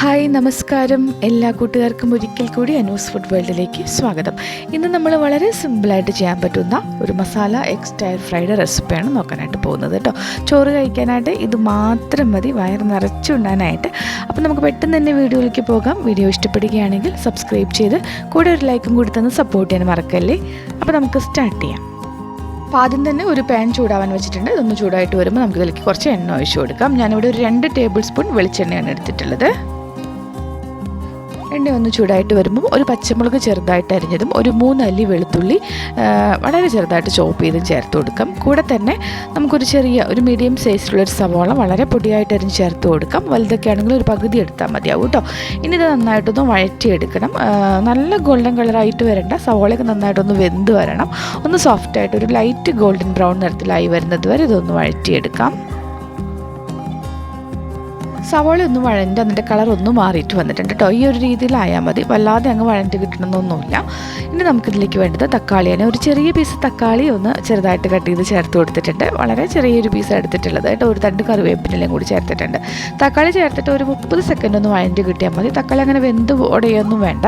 Hi നമസ്കാരം. എല്ലാ കൂട്ടുകാർക്കും ഒരിക്കൽ കൂടി അനൂസ് ഫുഡ് വേൾഡിലേക്ക് സ്വാഗതം. ഇന്ന് നമ്മൾ വളരെ സിമ്പിളായിട്ട് ചെയ്യാൻ പറ്റുന്ന ഒരു മസാല എഗ് സ്റ്റൈൽ ഫ്രൈഡ് റെസിപ്പിയാണ് നോക്കാനായിട്ട് പോകുന്നത് കേട്ടോ. ചോറ് കഴിക്കാനായിട്ട് ഇത് മാത്രം മതി വയറ് നിറച്ചുണ്ടാനായിട്ട്. അപ്പോൾ നമുക്ക് പെട്ടെന്ന് തന്നെ വീഡിയോയിലേക്ക് പോകാം. വീഡിയോ ഇഷ്ടപ്പെടുകയാണെങ്കിൽ സബ്സ്ക്രൈബ് ചെയ്ത് കൂടെ ഒരു ലൈക്കും കൂടി തന്ന് സപ്പോർട്ട് ചെയ്യാൻ മറക്കല്ലേ? അപ്പോൾ നമുക്ക് സ്റ്റാർട്ട് ചെയ്യാം. അപ്പോൾ ആദ്യം തന്നെ ഒരു പാൻ ചൂടാവാൻ വെച്ചിട്ടുണ്ട്. ഇതൊന്ന് ചൂടായിട്ട് വരുമ്പോൾ നമുക്ക് ഇതിലേക്ക് കുറച്ച് എണ്ണ ഒഴിച്ചു കൊടുക്കാം. ഞാനിവിടെ ഒരു രണ്ട് ടേബിൾ സ്പൂൺ വെളിച്ചെണ്ണയാണ് എടുത്തിട്ടുള്ളത്. എണ്ണ ഒന്ന് ചൂടായിട്ട് വരുമ്പം ഒരു പച്ചമുളക് ചെറുതായിട്ട് അരിഞ്ഞതും ഒരു മൂന്നല്ലി വെളുത്തുള്ളി വളരെ ചെറുതായിട്ട് ചോപ്പ് ചെയ്തും ചേർത്ത് കൊടുക്കാം. കൂടെ തന്നെ നമുക്കൊരു ചെറിയ ഒരു മീഡിയം സൈസിലുള്ളൊരു സവോള വളരെ പൊടിയായിട്ട് അരിഞ്ഞ് ചേർത്ത് കൊടുക്കാം. വലുതൊക്കെ ആണെങ്കിൽ ഒരു പകുതി എടുത്താൽ മതിയാവും കേട്ടോ. ഇനി ഇത് നന്നായിട്ടൊന്ന് വഴറ്റിയെടുക്കണം. നല്ല ഗോൾഡൻ കളറായിട്ട് വരണ്ട. സവാളയൊക്കെ നന്നായിട്ടൊന്ന് വെന്ത് വരണം. ഒന്ന് സോഫ്റ്റായിട്ട് ഒരു ലൈറ്റ് ഗോൾഡൻ ബ്രൗൺ നിറത്തിലായി വരുന്നത് വരെ ഇതൊന്ന് വഴറ്റിയെടുക്കാം. സവാള ഒന്ന് വഴണ്ട് അതിന്റെ കളർ ഒന്ന് മാറിയിട്ട് വന്നിട്ടുണ്ട് കേട്ടോ. ഈ ഒരു രീതിയിലായാൽ മതി. വല്ലാതെ അങ്ങ് വഴണ്ട് കിട്ടണമെന്നൊന്നുമില്ല ഇനി നമുക്കിതിലേക്ക് വേണ്ടത് തക്കാളിയാണ് ഒരു ചെറിയ പീസ് തക്കാളി ഒന്ന് ചെറുതായിട്ട് കട്ട് ചെയ്ത് ചേർത്ത് കൊടുത്തിട്ടുണ്ട്. വളരെ ചെറിയൊരു പീസ് എടുത്തിട്ടുള്ളത് കേട്ടോ. ഒരു തണ്ട് കറിവേപ്പിനെല്ലാം കൂടി ചേർത്തിട്ടുണ്ട്. തക്കാളി ചേർത്തിട്ട് ഒരു മുപ്പത് സെക്കൻഡ് ഒന്ന് വഴണ്ട് കിട്ടിയാൽ മതി. തക്കാളി അങ്ങനെ വെന്ത് ഉടയൊന്നും വേണ്ട.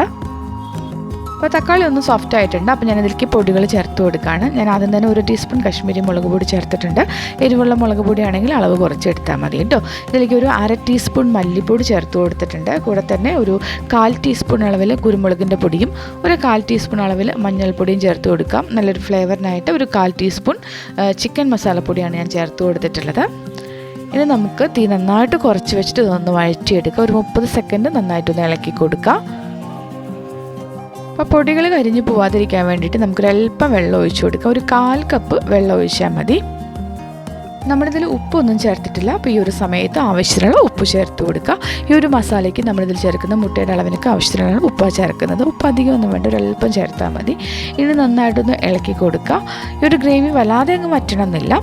അപ്പോൾ തക്കാളി ഒന്ന് സോഫ്റ്റ് ആയിട്ടുണ്ട്. അപ്പോൾ ഞാൻ ഇതിലേക്ക് പൊടികൾ ചേർത്ത് കൊടുക്കുകയാണ് ഞാൻ ആദ്യം തന്നെ ഒരു ടീസ്പൂൺ കശ്മീരി മുളക് പൊടി ചേർത്തിട്ടുണ്ട്. എരിവുള്ള മുളക് പൊടി ആണെങ്കിൽ അളവ് കുറച്ച് എടുത്താൽ മതി കേട്ടോ. ഇതിലേക്ക് ഒരു അര ടീസ്പൂൺ മല്ലിപ്പൊടി ചേർത്ത് കൊടുത്തിട്ടുണ്ട്. കൂടെ തന്നെ ഒരു കാൽ ടീസ്പൂൺ അളവിൽ കുരുമുളകിന്റെ പൊടിയും ഒരു കാൽ ടീസ്പൂൺ അളവിൽ മഞ്ഞൾപ്പൊടിയും ചേർത്ത് കൊടുക്കാം. നല്ലൊരു ഫ്ലേവറിനായിട്ട് ഒരു കാൽ ടീസ്പൂൺ ചിക്കൻ മസാലപ്പൊടിയാണ് ഞാൻ ചേർത്ത് കൊടുത്തിട്ടുള്ളത്. ഇനി നമുക്ക് തീ നന്നായിട്ട് കുറച്ച് വെച്ചിട്ട് ഇതൊന്ന് വഴറ്റിയെടുക്കുക ഒരു മുപ്പത് സെക്കൻഡ് നന്നായിട്ടൊന്ന് ഇളക്കി കൊടുക്കുക അപ്പോൾ പൊടികൾ കരിഞ്ഞു പോവാതിരിക്കാൻ വേണ്ടിയിട്ട് നമുക്കൊരല്പം വെള്ളം ഒഴിച്ചു കൊടുക്കാം. ഒരു കാൽ കപ്പ് വെള്ളം ഒഴിച്ചാൽ മതി. നമ്മളിതിൽ ഉപ്പൊന്നും ചേർത്തിട്ടില്ല. അപ്പോൾ ഈ ഒരു സമയത്ത് ആവശ്യത്തിനുള്ള ഉപ്പ് ചേർത്ത് കൊടുക്കുക. ഈ ഒരു മസാലയ്ക്ക് നമ്മളിതിൽ ചേർക്കുന്ന മുട്ടയുടെ അളവിനൊക്കെ ആവശ്യത്തിനുള്ള ഉപ്പാണ് ചേർക്കുന്നത്. ഉപ്പ് അധികമൊന്നും വേണ്ട ഒരല്പം ചേർത്താൽ മതി. ഇനി നന്നായിട്ടൊന്ന് ഇളക്കി കൊടുക്കുക. ഈ ഒരു ഗ്രേവി വല്ലാതെ അങ്ങ് വറ്റണമെന്നില്ല.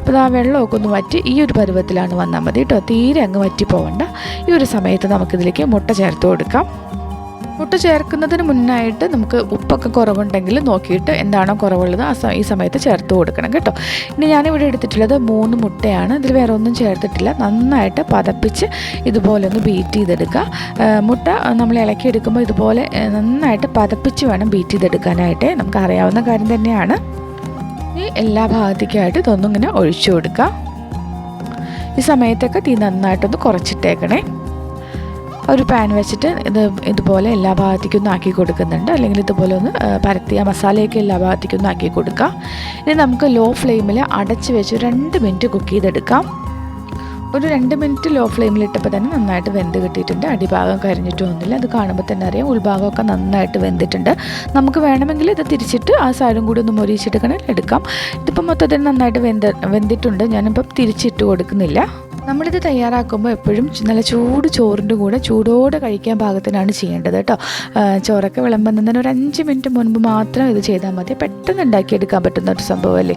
അപ്പോൾ ആ വെള്ളമൊക്കെ ഒന്ന് വറ്റി ഈ ഒരു പരുവത്തിലാണ് വന്നാൽ മതി കേട്ടോ. തീരെ അങ്ങ് വറ്റി പോകണ്ട ഈ ഒരു സമയത്ത് നമുക്കിതിലേക്ക് മുട്ട ചേർത്ത് കൊടുക്കാം. മുട്ട ചേർക്കുന്നതിന് മുന്നായിട്ട് നമുക്ക് ഉപ്പൊക്കെ കുറവുണ്ടെങ്കിൽ നോക്കിയിട്ട് എന്താണോ കുറവുള്ളത് ആ ഈ സമയത്ത് ചേർത്ത് കൊടുക്കണം കേട്ടോ. ഇനി ഞാനിവിടെ എടുത്തിട്ടുള്ളത് മൂന്ന് മുട്ടയാണ്. ഇതിൽ വേറെ ഒന്നും ചേർത്തിട്ടില്ല. നന്നായിട്ട് പതപ്പിച്ച് ഇതുപോലെ ഒന്ന് ബീറ്റ് ചെയ്തെടുക്കുക. മുട്ട നമ്മൾ ഇളക്കി എടുക്കുമ്പോൾ ഇതുപോലെ നന്നായിട്ട് പതപ്പിച്ച് വേണം ബീറ്റ് ചെയ്തെടുക്കാനായിട്ട്. നമുക്ക് അറിയാവുന്ന കാര്യം തന്നെയാണ്. ഈ എല്ലാ ഭാഗത്തേക്കായിട്ട് ഇതൊന്നും ഇങ്ങനെ ഒഴിച്ചു കൊടുക്കുക. ഈ സമയത്തൊക്കെ തീ നന്നായിട്ടൊന്ന് കുറച്ചിട്ടേക്കണേ. ഒരു പാൻ വെച്ചിട്ട് ഇത് ഇതുപോലെ എല്ലാ ഭാഗത്തേക്കും ഒന്ന് ആക്കി കൊടുക്കുന്നുണ്ട്. അല്ലെങ്കിൽ ഇതുപോലെ ഒന്ന് പരത്തി ആ മസാലയൊക്കെ എല്ലാ ഭാഗത്തേക്കും ഒന്ന് ആക്കി കൊടുക്കാം. ഇനി നമുക്ക് ലോ ഫ്ലെയിമിൽ അടച്ച് വെച്ച് രണ്ട് മിനിറ്റ് കുക്ക് ചെയ്തെടുക്കാം. ഒരു രണ്ട് മിനിറ്റ് ലോ ഫ്ലെയിമിൽ ഇട്ടപ്പോൾ തന്നെ നന്നായിട്ട് വെന്ത് കിട്ടിയിട്ടുണ്ട്. അടിഭാഗം കരിഞ്ഞിട്ടൊന്നുമില്ല അത് കാണുമ്പോൾ തന്നെ അറിയാം ഉൾഭാഗമൊക്കെ നന്നായിട്ട് വെന്തിട്ടുണ്ട്. നമുക്ക് വേണമെങ്കിൽ ഇത് തിരിച്ചിട്ട് ആ സൈഡും കൂടി ഒന്ന് മൊരിച്ചിട്ട് എടുക്കാം. ഇതിപ്പോൾ മൊത്തത്തിൽ നന്നായിട്ട് വെന്ത് വെന്തിട്ടുണ്ട്. ഞാനിപ്പം തിരിച്ചിട്ട് കൊടുക്കുന്നില്ല. നമ്മളിത് തയ്യാറാക്കുമ്പോൾ എപ്പോഴും നല്ല ചൂട് ചോറിന്റെ കൂടെ ചൂടോടെ കഴിക്കാൻ പാകത്തിനാണ് ചെയ്യേണ്ടത് കേട്ടോ. ചോറൊക്കെ വിളമ്പുന്നതിന് ഒരു അഞ്ച് മിനിറ്റ് മുൻപ് മാത്രം ഇത് ചെയ്താൽ മതി. പെട്ടെന്ന് ഉണ്ടാക്കിയെടുക്കാൻ പറ്റുന്ന ഒരു സംഭവമല്ലേ?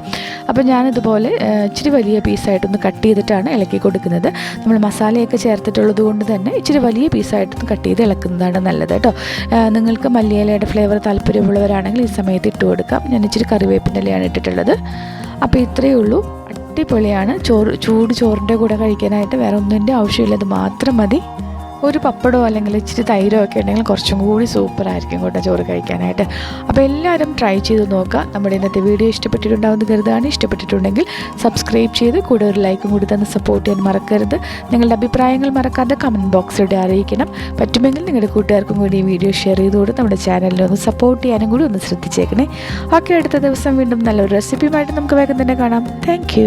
അപ്പോൾ ഞാനിതുപോലെ ഇച്ചിരി വലിയ പീസായിട്ടൊന്ന് കട്ട് ചെയ്തിട്ടാണ് ഇളക്കി കൊടുക്കുന്നത്. നമ്മൾ മസാലയൊക്കെ ചേർത്തിട്ടുള്ളത് കൊണ്ട് തന്നെ ഇച്ചിരി വലിയ പീസായിട്ടൊന്ന് കട്ട് ചെയ്ത് ഇളക്കുന്നതാണ് നല്ലത് കേട്ടോ. നിങ്ങൾക്ക് മല്ലിയിലയുടെ ഫ്ലേവർ താല്പര്യമുള്ളവരാണെങ്കിൽ ഈ സമയത്ത് ഇട്ട് കൊടുക്കാം. ഞാൻ ഇച്ചിരി കറിവേപ്പിന്റെ ഇലയാണ് ഇട്ടിട്ടുള്ളത്. അപ്പോൾ ഇത്രയേ ഉള്ളൂ. അടിപൊളിയാണ്. ചോറ് ചൂട് ചോറിന്റെ കൂടെ കഴിക്കാനായിട്ട് വേറെ ഒന്നിന്റെ ആവശ്യമില്ല. ഇത് മാത്രം മതി. ഒരു പപ്പടോ അല്ലെങ്കിൽ ഇച്ചിരി തൈരോ ഒക്കെ ഉണ്ടെങ്കിൽ കുറച്ചും കൂടി സൂപ്പറായിരിക്കും കേട്ടോ ചോറ് കഴിക്കാനായിട്ട്. അപ്പോൾ എല്ലാവരും ട്രൈ ചെയ്ത് നോക്കുക. നമ്മുടെ ഇന്നത്തെ വീഡിയോ ഇഷ്ടപ്പെട്ടിട്ടുണ്ടാവുന്ന കരുതാണ് ഇഷ്ടപ്പെട്ടിട്ടുണ്ടെങ്കിൽ സബ്സ്ക്രൈബ് ചെയ്ത് കൂടെ ഒരു ലൈക്കും കൂടി തന്ന് സപ്പോർട്ട് ചെയ്യാൻ മറക്കരുത്. നിങ്ങളുടെ അഭിപ്രായങ്ങൾ മറക്കാതെ കമന്റ് ബോക്സിലൂടെ അറിയിക്കണം. പറ്റുമെങ്കിൽ നിങ്ങളുടെ കൂട്ടുകാർക്കും കൂടി ഈ വീഡിയോ ഷെയർ ചെയ്തുകൊണ്ട് നമ്മുടെ ചാനലിനെ ഒന്ന് സപ്പോർട്ട് ചെയ്യാനും കൂടി ഒന്ന് ശ്രദ്ധിച്ചേക്കണേ. ഓക്കെ അടുത്ത ദിവസം വീണ്ടും നല്ലൊരു റെസിപ്പിയുമായിട്ട് നമുക്ക് വേഗം തന്നെ കാണാം. താങ്ക്